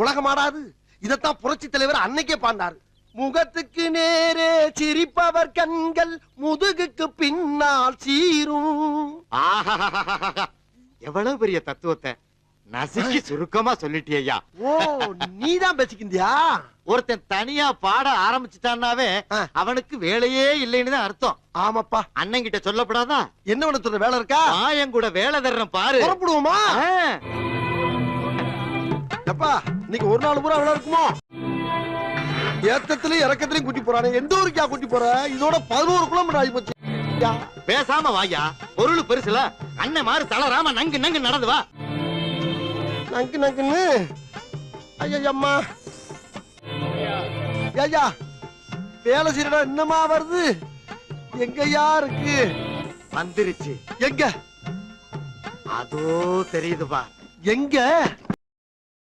உலகமாடாது. இதத்தான் புரட்சி தலைவர் அன்னைக்கே பாண்டாரு முகத்துக்கு நேரே சிரிப்பவர் கண்கள் முதுகுக்கு பின்னால் சீரும். எவ்வளவு பெரிய தத்துவத்தை நசுக்கி சுருக்கமா சொல்லிட்டியா ஓ நீதான் பேசிக்கிந்தியா? ஒருத்தன் தனியா பாட ஆரம்பிச்சுட்டான்னாவே. அவனுக்கு வேலையே இல்லைன்னு அர்த்தம். ஆமாப்பா. அண்ணன் கிட்ட சொல்லப்படாதா? என்ன சொல்ற வேலை இருக்கா? என் கூட வேலை தர்றேன் பாரு. புறப்படுவோமா? ஆ. இன்னைக்கு ஒரு நாள் பூரா வேலை இருக்குமோ? ஏத்தத்திலயும் இறக்கத்திலயும் கூட்டி போறானே. எந்த ஊருக்கா கூட்டி போற? இதோட பதினோரு கிலோமீட்டர் ஆகி போச்சு. பேசாம வாயா. பொருள் பெருசுல. அண்ணன் மாறு தளராம நங்கு நங்கு நடந்து வா. நங்கு நங்குன்னு? ஐயா அம்மா ஐயா. வேலை செய்யறா என்னமா வருது? எங்கயா இருக்கு? வந்துருச்சு. எங்க? அதோ தெரியுது பா எங்க?